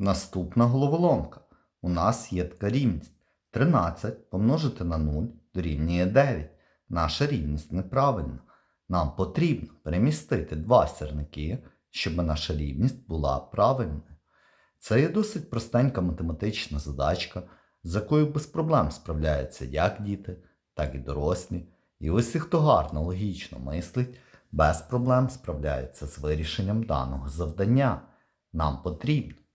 Наступна головоломка. У нас є така рівність. 13 помножити на 0 дорівнює 9. Наша рівність неправильна. Нам потрібно перемістити два сірники, щоб наша рівність була правильною. Це є досить простенька математична задачка, з якою без проблем справляються як діти, так і дорослі. І усі, хто гарно логічно мислить, без проблем справляються з вирішенням даного завдання. Нам потрібно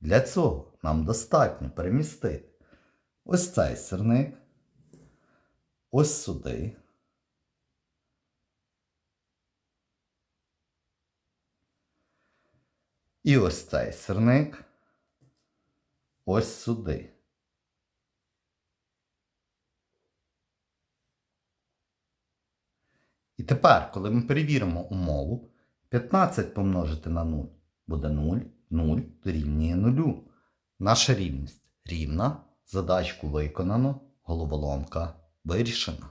Для цього нам достатньо перемістити ось цей сірник, ось сюди. І ось цей сирник ось сюди. І тепер, коли ми перевіримо умову, 15 помножити на 0 буде 0, 0 дорівнює 0. Наша рівність рівна, задачку виконано, головоломка вирішена.